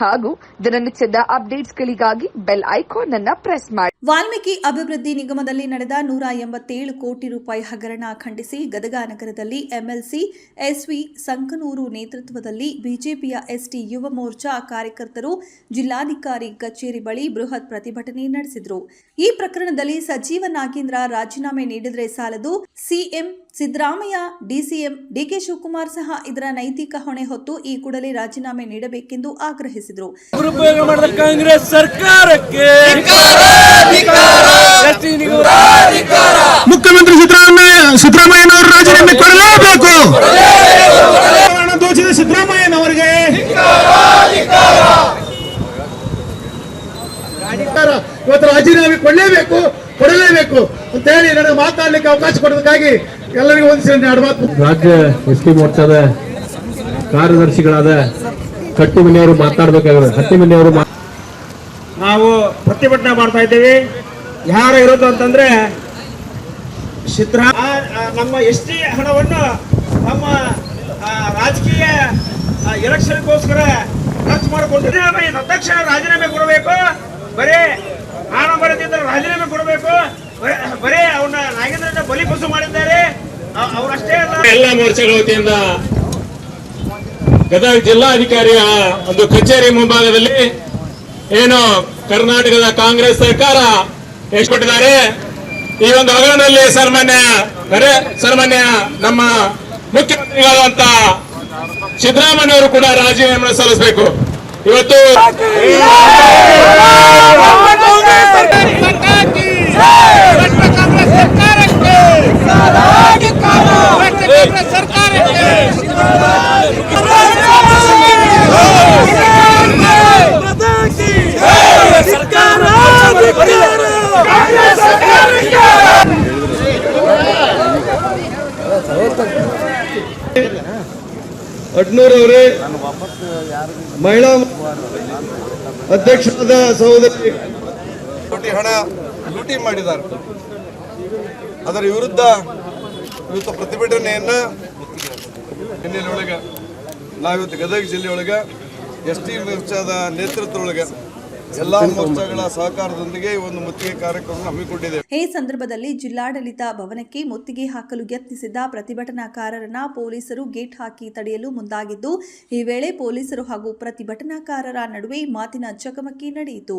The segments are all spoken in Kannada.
ಹಾಗೂ ದಿನನಿತ್ಯದ ಅಪ್ಡೇಟ್ಸ್ಗಳಿಗಾಗಿ ಬೆಲ್ ಐಕಾನ್ ಅನ್ನು ಪ್ರೆಸ್ ಮಾಡಿ. ವಾಲ್ಮೀಕಿ ಅಭಿವೃದ್ಧಿ ನಿಗಮದಲ್ಲಿ ನಡೆದ ನೂರ ಎಂಬತ್ತೇಳು ಕೋಟಿ ರೂಪಾಯಿ ಹಗರಣ ಖಂಡಿಸಿ ಗದಗ ನಗರದಲ್ಲಿ ಎಂಎಲ್ಸಿ, ಎಸ್ವಿ ಸಂಕನೂರು ನೇತೃತ್ವದಲ್ಲಿ ಬಿಜೆಪಿಯ ಎಸ್ಟಿ ಯುವ ಮೋರ್ಚಾ ಕಾರ್ಯಕರ್ತರು ಜಿಲ್ಲಾಧಿಕಾರಿ ಕಚೇರಿ ಬಳಿ ಬೃಹತ್ ಪ್ರತಿಭಟನೆ ನಡೆಸಿದರು. ಈ ಪ್ರಕರಣದಲ್ಲಿ ಸಚಿವ ನಾಗೇಂದ್ರ ರಾಜೀನಾಮೆ ನೀಡಿದರೆ ಸಾಲದು CM Siddaramaiah DCM DK Shivakumar ಸಹ ಇದರ ನೈತಿಕ ಹೊಣೆ ಹೊತ್ತು ಈ ಕೂಡಲೇ ರಾಜೀನಾಮೆ ನೀಡಬೇಕೆಂದು ಆಗ್ರಹಿಸಿದರು. ದುರುಪಯೋಗ ಮಾಡಿದ ಕಾಂಗ್ರೆಸ್ ಸರ್ಕಾರಕ್ಕೆ ಮುಖ್ಯಮಂತ್ರಿ ಸಿದ್ದರಾಮಯ್ಯ ಸಿದ್ದರಾಮಯ್ಯನವರು ರಾಜೀನಾಮೆ ಕೊಡಲೇಬೇಕು. ದೋಚಿದ ಸಿದ್ದರಾಮಯ್ಯನವರಿಗೆ ಇವತ್ತು ರಾಜೀನಾಮೆ ಕೊಡಲೇಬೇಕು ಕೊಡಲೇಬೇಕು ಅಂತ ಹೇಳಿ ನನಗೆ ಮಾತಾಡ್ಲಿಕ್ಕೆ ಅವಕಾಶ ಕೊಡೋದಕ್ಕಾಗಿ ಎಲ್ಲರಿಗೂ ಒಂದು ರಾಜ್ಯ ಎಸ್ ಟಿ ಮೋರ್ಚಾದ ಕಾರ್ಯದರ್ಶಿಗಳಾದ ಕಟ್ಟಿಮನೆಯವರು ಮಾತಾಡಬೇಕಾಗಿದೆ ಹಟ್ಟಿಮನಿಯವರು ಮಾ- ನಾವು ಪ್ರತಿಭಟನೆ ಮಾಡ್ತಾ ಇದ್ದೀವಿ. ಯಾರ ಇರೋದು ಅಂತಂದ್ರೆ ಸಿದ್ದರಾಮ ನಮ್ಮ ಎಸ್ ಟಿ ಹಣವನ್ನು ನಮ್ಮ ರಾಜಕೀಯ ಎಲೆಕ್ಷನ್ಗೋಸ್ಕರ ಖರ್ಚು ಮಾಡಿಕೊಂಡಿದ್ದೀವಿ ತಕ್ಷಣ ರಾಜೀನಾಮೆ ಎಲ್ಲ ಮೋರ್ಚಾಗಳ ವತಿಯಿಂದ ಗದಗ ಜಿಲ್ಲಾಧಿಕಾರಿಯ ಒಂದು ಕಚೇರಿ ಮುಂಭಾಗದಲ್ಲಿ ಏನು ಕರ್ನಾಟಕದ ಕಾಂಗ್ರೆಸ್ ಸರ್ಕಾರ ಎಷ್ಟು ಕೊಟ್ಟಿದ್ದಾರೆ ಈ ಒಂದು ಹಗರಣದಲ್ಲಿ ಸನ್ಮಾನ್ಯ ಸರ್ಮಾನ್ಯ ಸನ್ಮಾನ್ಯ ನಮ್ಮ ಮುಖ್ಯಮಂತ್ರಿಗಳಾದಂತ ಸಿದ್ದರಾಮಯ್ಯವರು ಕೂಡ ರಾಜೀನಾಮೆ ಸಲ್ಲಿಸಬೇಕು. ಇವತ್ತು ಅವರೇ ಮಹಿಳಾ ಅಧ್ಯಕ್ಷರಾದ ಸಹೋದರಿ ಕೋಟಿ ಹಣ ಲೂಟಿ ಮಾಡಿದ್ದಾರೆ. ಅದರ ವಿರುದ್ಧ ಇವತ್ತು ಪ್ರತಿಭಟನೆಯನ್ನ ಹಿನ್ನೆಲೆಯೊಳಗೆ ನಾವಿವತ್ತು ಗದಗ ಜಿಲ್ಲೆಯೊಳಗೆ ಎಸ್ ಟಿ ಮೋರ್ಚಾದ ನೇತೃತ್ವದೊಳಗೆ ಎಲ್ಲ ಮೋರ್ಚಾಗಳ ಸಹಕಾರದೊಂದಿಗೆ ಈ ಒಂದು ಮುತ್ತಿಗೆ ಕಾರ್ಯಕ್ರಮ ಈ ಸಂದರ್ಭದಲ್ಲಿ ಜಿಲ್ಲಾಡಳಿತ ಭವನಕ್ಕೆ ಮುತ್ತಿಗೆ ಹಾಕಲು ಯತ್ನಿಸಿದ್ದ ಪ್ರತಿಭಟನಾಕಾರರನ್ನ ಪೊಲೀಸರು ಗೇಟ್ ಹಾಕಿ ತಡೆಯಲು ಮುಂದಾಗಿದ್ದು, ಈ ವೇಳೆ ಪೊಲೀಸರು ಹಾಗೂ ಪ್ರತಿಭಟನಾಕಾರರ ನಡುವೆ ಮಾತಿನ ಚಕಮಕಿ ನಡೆಯಿತು.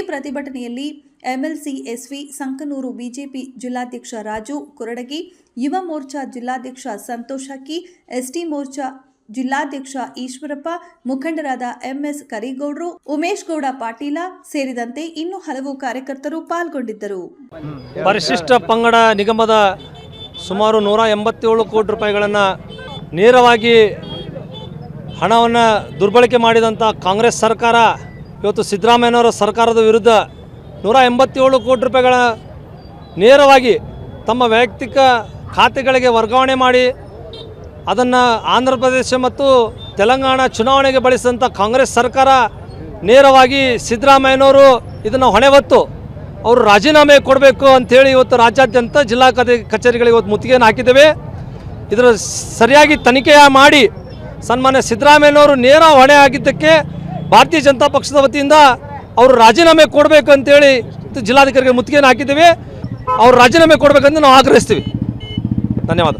ಈ ಪ್ರತಿಭಟನೆಯಲ್ಲಿ ಎಂಎಲ್ಸಿ ಎಸ್ವಿ ಸಂಕನೂರು ಬಿಜೆಪಿ ಜಿಲ್ಲಾಧ್ಯಕ್ಷ ರಾಜು ಕೊರಡಗಿ, ಯುವ ಮೋರ್ಚಾ ಜಿಲ್ಲಾಧ್ಯಕ್ಷ ಸಂತೋಷ್ ಹಕ್ಕಿ, ಎಸ್ಟಿ ಮೋರ್ಚಾ ಜಿಲ್ಲಾಧ್ಯಕ್ಷ ಈಶ್ವರಪ್ಪ, ಮುಖಂಡರಾದ ಎಂಎಸ್ ಕರಿಗೌಡ್ರು, ಉಮೇಶ್ ಗೌಡ ಪಾಟೀಲ ಸೇರಿದಂತೆ ಇನ್ನು ಹಲವು ಕಾರ್ಯಕರ್ತರು ಪಾಲ್ಗೊಂಡಿದ್ದರು. ಪರಿಶಿಷ್ಟ ಪಂಗಡ ನಿಗಮದ ಸುಮಾರು ನೂರ ಎಂಬತ್ತೇಳು ಕೋಟಿ ರೂಪಾಯಿಗಳನ್ನು ನೇರವಾಗಿ ಹಣವನ್ನು ದುರ್ಬಳಕೆ ಮಾಡಿದಂಥ ಕಾಂಗ್ರೆಸ್ ಸರ್ಕಾರ ಇವತ್ತು ಸಿದ್ದರಾಮಯ್ಯನವರ ಸರ್ಕಾರದ ವಿರುದ್ಧ ನೂರ ಎಂಬತ್ತೇಳು ಕೋಟಿ ರೂಪಾಯಿಗಳ ನೇರವಾಗಿ ತಮ್ಮ ವೈಯಕ್ತಿಕ ಖಾತೆಗಳಿಗೆ ವರ್ಗಾವಣೆ ಮಾಡಿ ಅದನ್ನು ಆಂಧ್ರ ಪ್ರದೇಶ ಮತ್ತು ತೆಲಂಗಾಣ ಚುನಾವಣೆಗೆ ಬಳಸಿದಂಥ ಕಾಂಗ್ರೆಸ್ ಸರ್ಕಾರ ನೇರವಾಗಿ ಸಿದ್ದರಾಮಯ್ಯನವರು ಇದನ್ನು ಹೊಣೆ ಹೊತ್ತು ಅವರು ರಾಜೀನಾಮೆ ಕೊಡಬೇಕು ಅಂಥೇಳಿ ಇವತ್ತು ರಾಜ್ಯಾದ್ಯಂತ ಜಿಲ್ಲಾ ಕಚೇ- ಕಚೇರಿಗಳಿಗೆ ಇವತ್ತು ಮುತ್ತಿಗೆಯನ್ನು ಹಾಕಿದ್ದೇವೆ. ಇದರ ಸರಿಯಾಗಿ ತನಿಖೆ ಮಾಡಿ ಸನ್ಮಾನ್ಯ ಸಿದ್ದರಾಮಯ್ಯನವರು ನೇರ ಹೊಣೆ ಆಗಿದ್ದಕ್ಕೆ ಭಾರತೀಯ ಜನತಾ ಪಕ್ಷದ ವತಿಯಿಂದ ಅವರು ರಾಜೀನಾಮೆ ಕೊಡಬೇಕು ಅಂತೇಳಿ ಜಿಲ್ಲಾಧಿಕಾರಿಗೆ ಮುತ್ತಿಗೆಯನ್ನು ಹಾಕಿದ್ದೀವಿ. ಅವರು ರಾಜೀನಾಮೆ ಕೊಡಬೇಕಂತ ನಾವು ಆಗ್ರಹಿಸ್ತೀವಿ. ಧನ್ಯವಾದ.